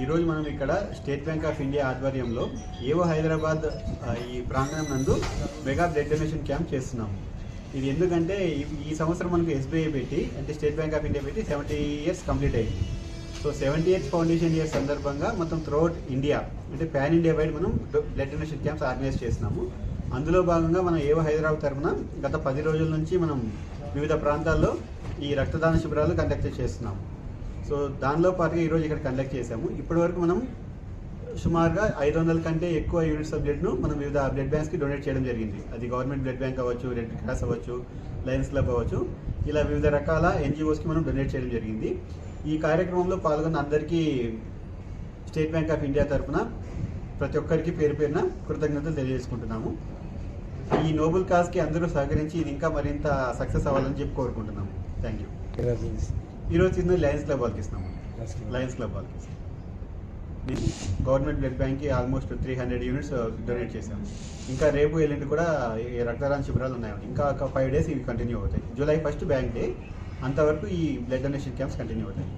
ఈరోజు మనం ఇక్కడ స్టేట్ బ్యాంక్ ఆఫ్ ఇండియా ఆధ్వర్యంలో ఏవో హైదరాబాద్ ఈ ప్రాంగణం నందు మెగా బ్లడ్ డొనేషన్ క్యాంప్ చేస్తున్నాము. ఇది ఎందుకంటే ఈ- సంవత్సరం మనకు ఎస్బీఐ పెట్టి అంటే స్టేట్ బ్యాంక్ ఆఫ్ ఇండియా పెట్టి సెవెంటీ ఇయర్స్ కంప్లీట్ అయింది. So seventy years foundation year సందర్భంగా మొత్తం త్రూఅవుట్ ఇండియా అంటే ప్యాన్ ఇండియా వైడ్ మనం బ్లడ్ డొనేషన్ క్యాంప్స్ ఆర్గనైజ్ చేస్తున్నాము. అందులో భాగంగా మనం ఏవో హైదరాబాద్ తరఫున గత పది రోజుల నుంచి మనం వివిధ ప్రాంతాల్లో ఈ రక్తదాన శిబిరాలు కండక్ట్ చేస్తున్నాము. సో దానిలో పాటుగా ఈరోజు ఇక్కడ కండక్ట్ చేశాము. ఇప్పటివరకు మనం సుమారుగా ఐదు వందల కంటే ఎక్కువ యూనిట్ సబ్జెక్ట్ను మనం వివిధ బ్లడ్ బ్యాంక్స్కి డొనేట్ చేయడం జరిగింది. అది గవర్నమెంట్ బ్లడ్ బ్యాంక్ అవ్వచ్చు రెడ్ క్రాస్ అవ్వచ్చు లయన్స్ క్లబ్ అవ్వచ్చు. ఇలా వివిధ రకాల ఎన్జిఓస్కి మనం డొనేట్ చేయడం జరిగింది. ఈ కార్యక్రమంలో పాల్గొన్న అందరికీ స్టేట్ బ్యాంక్ ఆఫ్ ఇండియా తరఫున ప్రతి ఒక్కరికి పేరు పేరున కృతజ్ఞతలు తెలియజేసుకుంటున్నాము. ఈ నోబుల్ కాజ్కి అందరూ సహకరించి ఇది ఇంకా మరింత సక్సెస్ అవ్వాలని చెప్పి కోరుకుంటున్నాము. థ్యాంక్ యూ ఈరోజు చిన్న లయన్స్ క్లబ్ వాళ్ళకి Club. లయన్స్ క్లబ్ వాళ్ళకి గవర్నమెంట్ బ్లడ్ బ్యాంక్కి almost three hundred units donate చేశాము ఇంకా రేపు ఎల్లుండి కూడా ఈ రక్తదాన శిబిరాలు ఉన్నాయి. ఇంకా ఒక ఫైవ్ డేస్ ఇవి కంటిన్యూ అవుతాయి. జూలై ఫస్ట్ బ్యాంక్ డే అంతవరకు ఈ బ్లడ్ డొనేషన్ క్యాంప్స్ కంటిన్యూ అవుతాయి.